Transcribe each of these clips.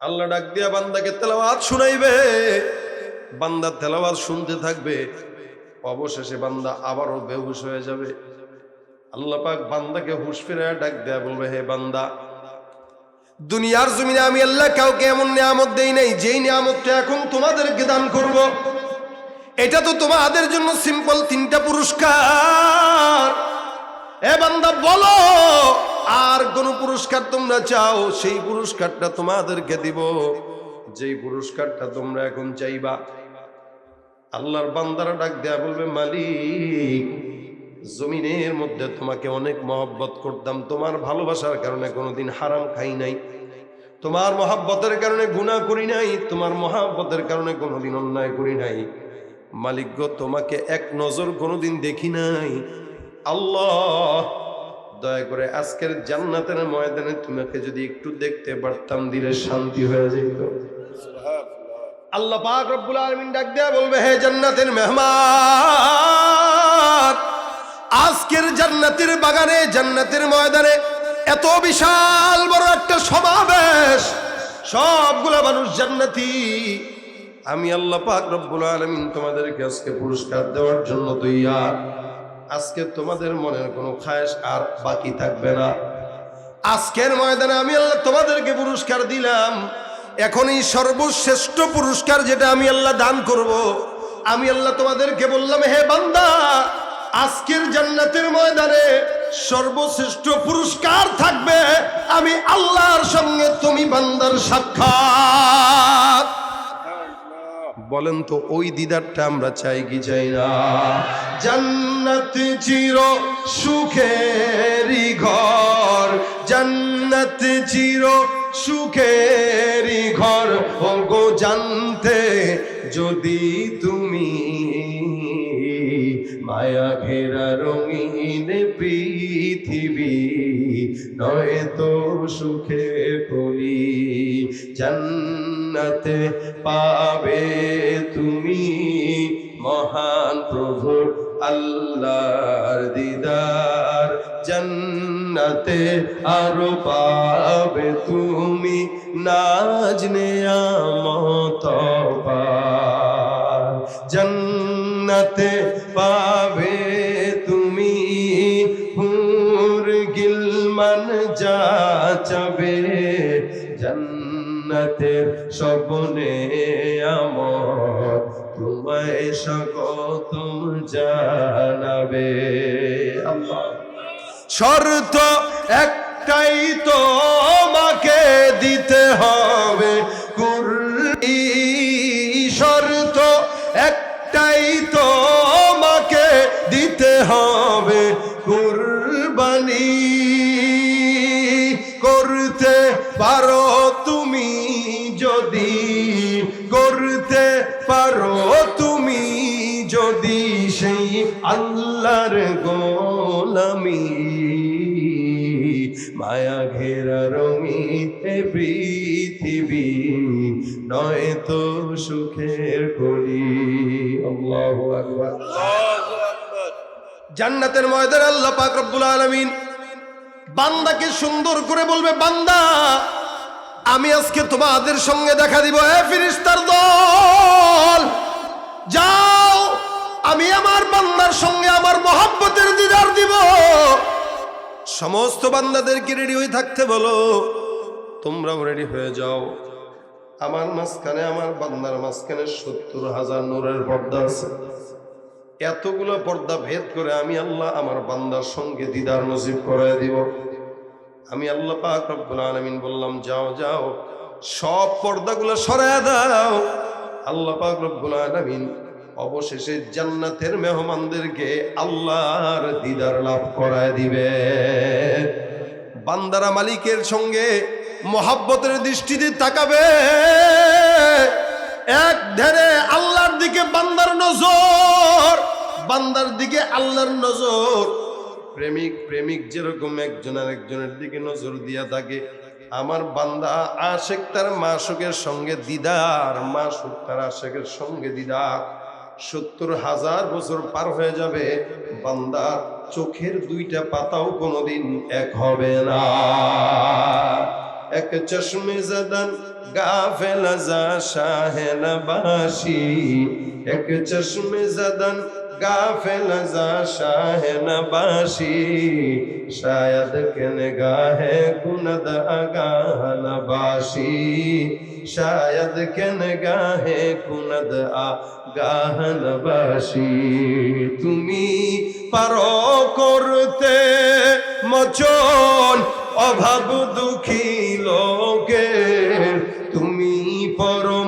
আল্লাহ ডাক দিয়া বান্দাকে তেলাওয়াত শুনাইবে। বান্দা তেলাওয়াত শুনতে থাকবে, অবশেষে বান্দা আবারও বেহুশ হয়ে যাবে। আল্লাহ পাক বান্দাকে হুশ ফিরে ডাক দেয়া বলবে, হে বান্দা, দুনিয়ার জমিনে আমি আল্লাহ কাউকে এমন নিয়ামত দেই নাই, যেই নিয়ামতটা এখন তোমাদেরকে দান করব। এটা তো তোমাদের জন্য সিম্পল তিনটা পুরস্কার। এ বান্দা, বলো আর কোন পুরস্কার তোমরা চাও, সেই পুরস্কারটা তোমাদেরকে দিব। যেই পুরস্কারটা তোমরা এখন চাইবা, আল্লাহর বান্দারা ডাক দেয়া বলবে, মালিক, জমিনের মধ্যে তোমাকে অনেক মহব্বত করতাম, তোমার ভালোবাসার কারণে কোনোদিন হারাম খাই নাই। তোমার মহাব্বতের কারণে গুণা করি নাই, তোমার মহাব্বতের কারণে কোনোদিন অন্যায় করি নাই। মালিক গো, তোমাকে এক নজর কোনোদিন দেখি নাই। আল্লাহ দয়া করে আজকের জান্নাতের ময়দানে তোমাকে যদি একটু দেখতে পারতাম, দিলে শান্তি হয়ে যেত। আল্লাহ পাক রব্বুল আলামিন ডাক দেয়া বলবে, হে জান্নাতের মেহমান, আজকের জান্নাতের বাগানে, জান্নাতের ময়দানে এত বিশাল বড় একটা সমাবেশ। সবগুলা মানুষ জান্নাতি। আমি আল্লাহ পাক রব্বুল আলামিন তোমাদেরকে আজকে পুরস্কার দেওয়ার জন্য তৈয়ার। আজকে তোমাদের মনের কোনো খায়েশ আর বাকি থাকবে না। আজকের ময়দানে আমি আল্লাহ তোমাদেরকে পুরস্কার দিলাম। এখন এই সর্বশ্রেষ্ঠ পুরস্কার যেটা আমি আল্লাহ দান করব। আমি আল্লাহ তোমাদেরকে বললাম, হে বান্দা, আজকের জান্নাতের ময়দানে সর্বশ্রেষ্ঠ পুরস্কার থাকবে। আমি আল্লাহর সঙ্গে তুমি বান্দার সাক্ষাৎ। বলেন তো, ওই দিদারটা আমরা চাই কি চাই না? জান্নাত চির সুখেরই ঘর, জান্নাত চির সুখেরই ঘর। ও গো জানতে যদি তুমি মায়া ঘেরা রঙিন পৃথিবী, নয় তো সুখে কলি জান্নাতে পাবে তুমি মহান প্রভু আল্লাহর দিদার। জান্নাতে আরও পাবে তুমি নাজ নেয়ামত জান্নাতে পাবে তুমি হুর গিলমান যা চাবে। জান্নাতের স্বপ্নে আমার তোমায় স্বাগতম জানাবে। শর্ত একটাই তোমাকে দিতে হবে। কুরই শর্ত একটাই তোমাকে দিতে হবে। কুরবানি করতে পারো তুমি যদি করতে পারো তুমি যদি সেই আল্লাহর গোলামি। মায়া ঘেরা রঙি পৃথিবী নয় তো সুখের করি আল্লাহু আকবার। জান্নাতের ময়দান আল্লাহ পাক রব্বুল আলামিন বান্দাকে সুন্দর করে বলবে, বান্দা, আমি আজকে তোমাদের সঙ্গে দেখা দিব এ ফিরিস্তার দল। যাও, আমি আমার বান্দার সঙ্গে আমার মহাব্বতের দিদার দিব। সমস্ত বান্দাদেরকে রেডি হয়ে থাকতে বলো, তোমরাও রেডি হয়ে যাও। আমার মাঝখানে, আমার বান্দার মাঝখানে সত্তর হাজার নূরের পর্দা আছে। এতগুলো পর্দা ভেদ করে আমি আল্লাহ আমার বান্দার সঙ্গে দিদার নসিব করে দিব। আমি আল্লাহ পাক রব্বুল আলামিন বললাম, যাও যাও, সব পর্দাগুলো সরায় দাও। আল্লাহ পাক রব্বুল আলামিন অবশেষে জান্নাতের মেহমানদেরকে আল্লাহর দিদার লাভ করায় দিবে। বান্দারা মালিকের সঙ্গে মহাব্বতের দৃষ্টিতে তাকাবে। বান্দার দিকে আল্লাহর নজর। প্রেমিক প্রেমিক যেরকম একজন আরেকজনের দিকে নজর দিয়া থাকে। আমার বান্দা আশেক তার মাসুকের সঙ্গে দিদার, মাসুক তার আশেকের সঙ্গে দিদার। সত্তর হাজার বছর পার হয়ে যাবে, বান্দা চোখের দুইটা পাতাও কোনোদিন এক হবে না। এক চশমে জাদান, গাফেল যা শাহেন বাসি। এক চশমে জদন গাফেল যা শাহেন বাসি শায়দ কেন গাহে কুনদ আগান বাসি শায়দ কেন গাহে কুনদ আ গাহন বাসি তুমি পারো করতে, মচন অভাব দুঃখী লোকে তুমি পরম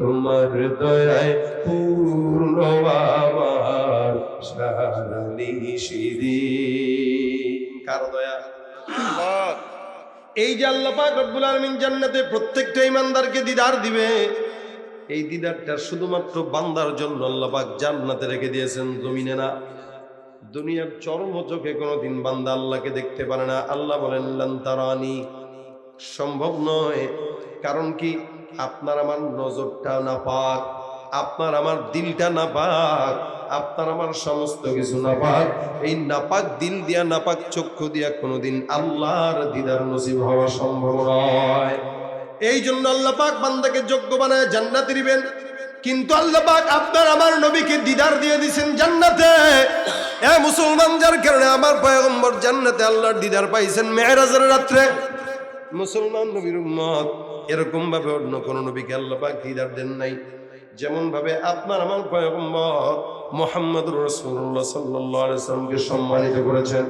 তোমার দয়ায় পূর্ণ আমার সারা নিশিদিন কার দয়া? এই যে আল্লাহ পাক রব্বুল আলামিন জান্নাতে প্রত্যেকটা ইমানদারকে দিদার দিবে, এই দিদারটা শুধুমাত্র বান্দার জন্য আল্লাহ পাক জান্নাতে রেখে দিয়েছেন জমিনে না। দুনিয়ার চরম চোখে কোনোদিন বান্দা আল্লাহকে দেখতে পারে না। আল্লাহ বলেন, লান তারানি সম্ভব নয়। কারণ কি? আপনার আমার নজরটা না পাক, আপনার আমার দিলটা না পাক, আপনার আমার সমস্ত কিছু নাপাক এই নাপাক দিল দিয়া, নাপাক চক্ষু দিয়া কোনোদিন আল্লাহর দিদার নসিব হওয়া সম্ভব নয়। এই জন্য আল্লাহ পাক বান্দাকে যোগ্য বানায় জান্নাতে দিবেন। কিন্তু আল্লাহ পাক আপনার আমার নবীকে দিদার দিয়ে দিছেন জান্নাতে। এ মুসলমান যার কারণে আমার পয়গম্বর জান্নাতে আল্লাহর দিদার পাইছেন মেহরাজের রাত্রে। মুসলমান নবীর উম্মত, এরকম ভাবে অন্য কোন নবীকে আল্লাহ পাক দেন নাই। যেমন ভাবে আপনার আমার পয়গম্বর মোহাম্মদ রসুল্লাহ সাল্লাহ সাল্লামকে সম্মানিত করেছেন।